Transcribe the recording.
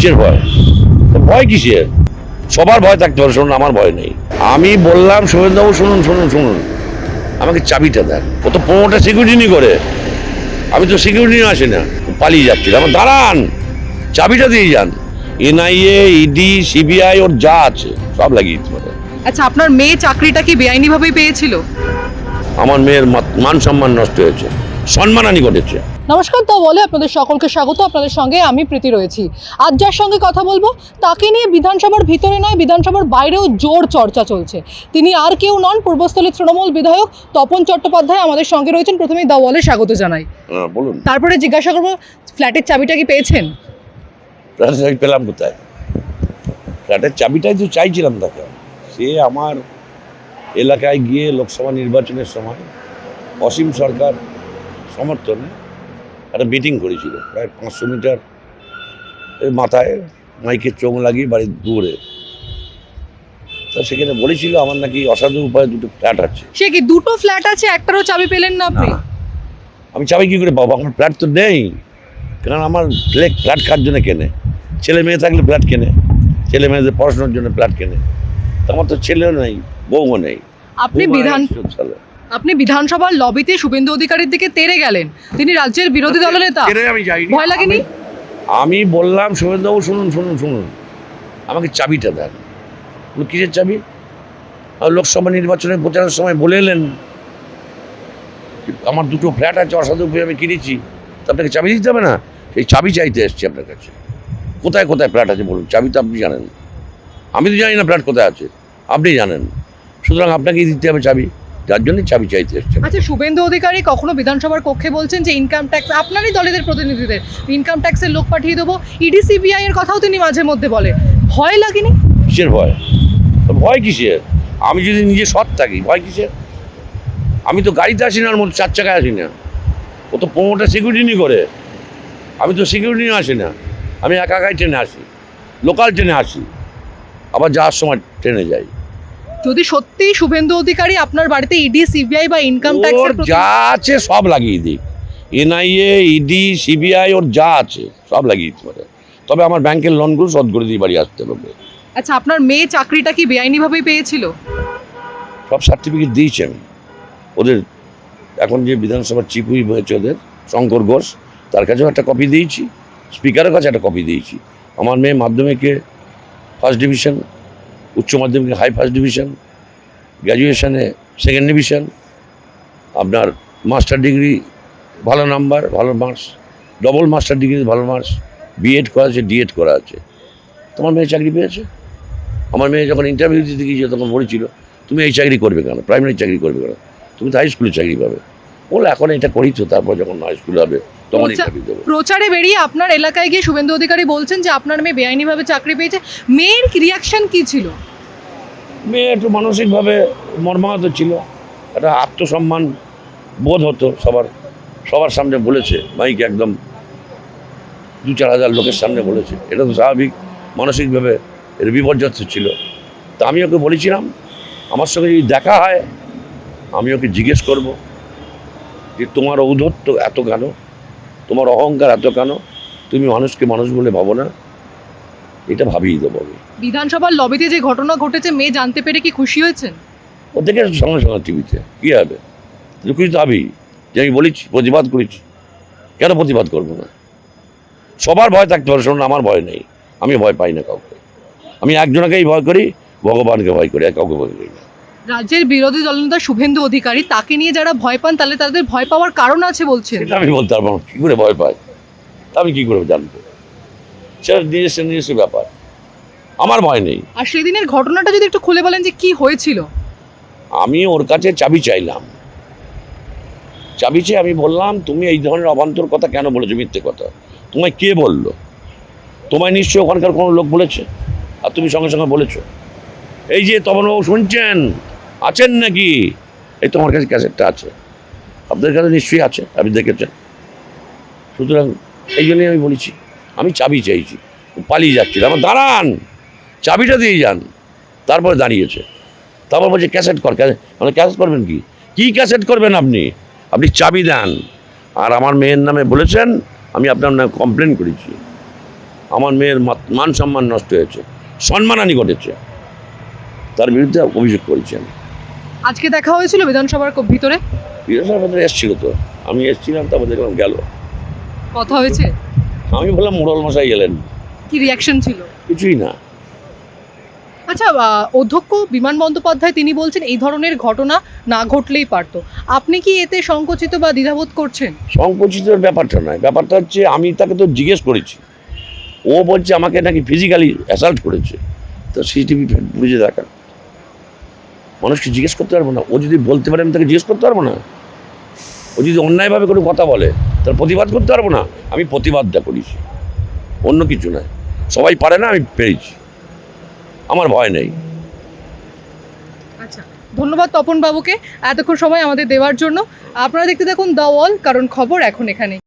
কিসের ভয়। তো ভয় কিসের? সবার ভয় থাকতে পারে শুনুন আমার ভয় নেই। আমি বললাম শুভেন্দুবাবু শুনুন শুনুন শুনুন। আমাকে চাবিটা দেন। ও তো পনেরোটা সিকিউরিটি করে। আমি তো সিকিউরিটি নিয়ে আসি না। পালিয়ে যাচ্ছি। আমার দাঁড়ান। চাবিটা দিয়ে যান। এনআইএ ইডি সিবিআই ওর যা আছে সব লাগিয়ে দিতে পারে। আচ্ছা আপনার মেয়ে চাকরিটা কি বেআইনিভাবেই পেয়েছিল? আমার মেয়ের মান সম্মান নষ্ট হয়েছে। সম্মানানি ঘটেছে। নমস্কার তো বলে আপনাদের সকলকে স্বাগত। আপনাদের সঙ্গে আমি প্রীতি রয়েছি। আজ যার সঙ্গে কথা বলব তাকে নিয়ে বিধানসভার ভিতরে নয় বিধানসভার বাইরেও জোর চর্চা চলছে। তিনি আর কেউ নন পূর্বস্থলী তৃণমূল বিধায়ক তপন চট্টোপাধ্যায় আমাদের সঙ্গে রয়েছেন। প্রথমেই দা বলে স্বাগত জানাই। হ্যাঁ বলুন। তারপরে জিজ্ঞাসা করব ফ্ল্যাটের চাবিটা কি পেয়েছেন? পেলাম কোথায়? ফ্ল্যাটের চাবিটাই তো চাইছিলাম তাকে। সে আমার এলাকায় গিয়ে লোকসভা নির্বাচনের সময় অসীম সরকার সমর্থনে একটা মিটিং করেছিল প্রায় পাঁচশো মিটার মাথায় মাইকের চোখ লাগিয়ে বাড়ির দূরে তা সেখানে বলেছিল আমার নাকি অসাধু উপায়ে দুটো ফ্ল্যাট আছে। সে কি দুটো ফ্ল্যাট আছে একটারও চাবি পেলেন না আপনি? আমি চাবি কী করে পাবো? আমার ফ্ল্যাট তো নেই। কারণ আমার ফ্ল্যাট ফ্ল্যাট কার জন্য কেনে? ছেলে মেয়ে থাকলে ফ্ল্যাট কেনে? ছেলে মেয়েদের পড়াশোনার জন্য ফ্ল্যাট কেনে? তা আমার তো ছেলেও নেই বউও নেই। আপনি বিধান সালে। আপনি বিধানসভার লবিতে শুভেন্দু অধিকারীর দিকে তেড়ে গেলেন। তিনি রাজ্যের বিরোধী দলের কেনে আমি ভয় লাগেনি? আমি- বললাম শুভেন্দুবাবু শুনুন শুনুন শুনুন। আমাকে চাবিটা দেন। কিসের চাবি? লোকসভা নির্বাচনের প্রচারের সময় বলে এলেন আমার দুটো ফ্ল্যাট আছে অসাধু আমি কিনেছি। তা আপনাকে চাবি দিতে হবে না? সেই চাবি চাইতে এসছি আপনার কাছে। কোথায় কোথায় ফ্ল্যাট আছে বলুন? চাবি তো আপনি জানেন। আমি তো জানি না ফ্ল্যাট কোথায় আছে। আপনি জানেন। সুতরাং আপনাকেই দিতে হবে চাবি। যার জন্যই চাবি চাইতে এসছে। আচ্ছা শুভেন্দু অধিকারী কখনো বিধানসভার কক্ষে বলছেন যে ইনকাম ট্যাক্স আপনারই দলের প্রতিনিধিদের ইনকাম ট্যাক্সের লোক পাঠিয়ে দেবো। ইডি সিবিআই এর কথাও তিনি মাঝে মধ্যে বলে। ভয় লাগেনি? কিসের ভয়? তো ভয় কিসের? আমি যদি নিজে সৎ থাকি ভয় কিসের? আমি তো গাড়িতে আসি না ওর মধ্যে চার চাকায় আসি না। ও তো পনেরোটা সিকিউরিটি নিয়ে করে। আমি তো সিকিউরিটি নিয়ে আসি না। আমি একা একাই ট্রেনে আসি। লোকাল ট্রেনে আসি। আবার যাওয়ার সময় ট্রেনে যাই। যদি সত্যি শুভেন্দু অধিকারী আপনার বাড়িতে ইডি সিবিআই বা ইনকাম ট্যাক্সের যা আছে সব লাগিয়ে দিক। এনআইএ ইডি সিবিআই ওর যা আছে সব লাগিয়ে দিতে পারে। তবে আমার ব্যাংকের লোনগুলো শোধ করে দিয়ে বাড়ি আসতে হবে। আচ্ছা আপনার মেয়ে চাকরিটা কি বেআইনিভাবেই পেয়েছিল? সব সার্টিফিকেট দিয়েছি আমি। ওদের এখন যে বিধানসভার চিফ হুইপ হয়েছে ওদের শঙ্কর ঘোষ তার কাছেও একটা কপি দিয়েছি। স্পিকারের কাছে একটা কপি দিয়েছি। আমার মেয়ে মাধ্যমিকে ফার্স্ট ডিভিশন উচ্চ মাধ্যমিকে হাই ফার্স্ট ডিভিশন গ্র্যাজুয়েশনে সেকেন্ড ডিভিশন আপনার মাস্টার ডিগ্রি ভালো নাম্বার ভালো মার্কস ডবল মাস্টার ডিগ্রি ভালো মার্কস বিএড করা আছে ডিএড করা আছে। তোমার মেয়ে চাকরি পেয়েছে? আমার মেয়ে যখন ইন্টারভিউ দিতে গিয়েছিল, তখন বলেছিল, তুমি এই চাকরি করবে কেন? প্রাইমারি চাকরি করবে কেন? তুমি তো হাই স্কুলে চাকরি পাবে। বলে, এখন এটা করি তো, তারপর যখন হাই স্কুল হবে তখন। ইন্টারভিউ দেবো প্রচারে বেরিয়ে আপনার এলাকায় গিয়ে শুভেন্দু অধিকারী বলছেন যে আপনার মেয়ে বেআইনিভাবে চাকরি পেয়েছে। মেয়ের রিয়াকশন কি ছিল? মেয়ে একটু মানসিকভাবে মর্মাহত ছিল। একটা আত্মসম্মান বোধ হতো সবার। সবার সামনে বলেছে মাইকে একদম দু চার হাজার লোকের সামনে বলেছে। এটা তো স্বাভাবিক মানসিকভাবে এর বিপর্যস্ত ছিল। তা আমি ওকে বলেছিলাম আমার সঙ্গে যদি দেখা হয় আমি ওকে জিজ্ঞেস করব যে তোমার ঔদ্ধত্য এত কেন? তোমার অহংকার এত কেন? তুমি মানুষকে মানুষ বলে ভাবো না। এটা ভাবিয়ে দেবো আমি। বিধানসভার লবিতে যে ঘটনা ঘটেছে মেয়ে জানতে পেরে কি খুশি হয়েছেন? ও দেখে সঙ্গে সঙ্গে টিভিতে কী হবে? খুশি তো হবেই যে আমি বলেছি প্রতিবাদ করেছি। কেন প্রতিবাদ করব না? সবার ভয় থাকতে পারে শুনুন আমার ভয় নেই। আমি ভয় পাই না কাউকে। আমি একজনকেই ভয় করি ভগবানকে ভয় করি আর কাউকে ভয় করি না। রাজ্যের বিরোধী দলনেতা শুভেন্দু অধিকারী তাকে নিয়ে যারা ভয় পান তাহলে তাদের ভয় পাওয়ার কারণ আছে বলছেন। সেটা আমি বলতে পারব না। কী করে ভয় পায়? আমি কী করে জানব? সেটা নিজস্ব নিজস্ব ব্যাপার। আমার ভয় নেই। আর সেদিনের ঘটনাটা যদি একটু খুলে বলেন যে কি হয়েছিল। আমি ওর কাছে চাবি চাইলাম। চাবি চেয়ে আমি বললাম তুমি এই ধরনের অবান্তর কথা কেন বলেছ? মিথ্যে কথা। তোমায় কে বলল? তোমায় নিশ্চয়ই ওখানকার কোনো লোক বলেছে? আর তুমি সঙ্গে সঙ্গে বলেছ? এই যে তপনবাবু শুনছেন? আছেন নাকি? এই তোমার কাছে ক্যাসেটটা আছে। আপনাদের কাছে নিশ্চয়ই আছে, আপনি দেখেছেন সুতরাং এই জন্যই আমি বলেছি, আমি চাবি চাইছি। পালিয়ে যাচ্ছিল। আমার দাঁড়ান, চাবিটা দিয়ে যান। তারপরে দাঁড়িয়েছে। তারপর বলছে, ক্যাসেট কর মানে ক্যাসেট করবেন কি? কি ক্যাসেট করবেন আপনি? আপনি চাবি দেন। আর আমার মেয়ের নামে বলেছেন, আমি আপনার নামে কমপ্লেন করেছি। আমার মেয়ের মান সম্মান নষ্ট হয়েছে, সম্মানহানি ঘটেছে। তার বিরুদ্ধে অভিযোগ করেছি আমি। আজকে দেখা হয়েছিল বিধানসভার ভিতরে? বিধানসভার ভেতরে এসেছিল তো। আমি এসেছিলাম তারপর দেখলাম গেল। কথা হয়েছে? আমি বললাম মোড়ল মশাই গেলেন কি রিয়াকশন ছিল? কিছুই না। আচ্ছা অধ্যক্ষ বিমান বন্দ্যোপাধ্যায় তিনি বলছেন এই ধরনের ঘটনা না ঘটলেই পারতো। আপনি কি এতে সংকুচিত বা দ্বিধাবোধ করছেন? সংকুচিতের ব্যাপারটা নয়। ব্যাপারটা হচ্ছে আমি তাকে তো জিজ্ঞেস করেছি। ও বলছে আমাকে নাকি ফিজিক্যালি অ্যাসাল্ট করেছে। তো সিসিটিভি বুঝে দেখা। মানুষকে জিজ্ঞেস করতে পারব না। ও যদি বলতে পারে, আমি তাকে জিজ্ঞেস করতে পারব না। ও যদি অন্যায়ভাবে কোনো কথা বলে, তার প্রতিবাদ করতে পারব না। আমি প্রতিবাদটা করেছি অন্য কিছু নয়। সবাই পারে না, আমি পেরেছি। আমার ভয় নেই। আচ্ছা ধন্যবাদ তপন বাবুকে। এতক্ষণ সময় আমাদের দেওয়ার জন্য। আপনারা দেখতে থাকুন ওয়াল, কারণ খবর এখন এখানে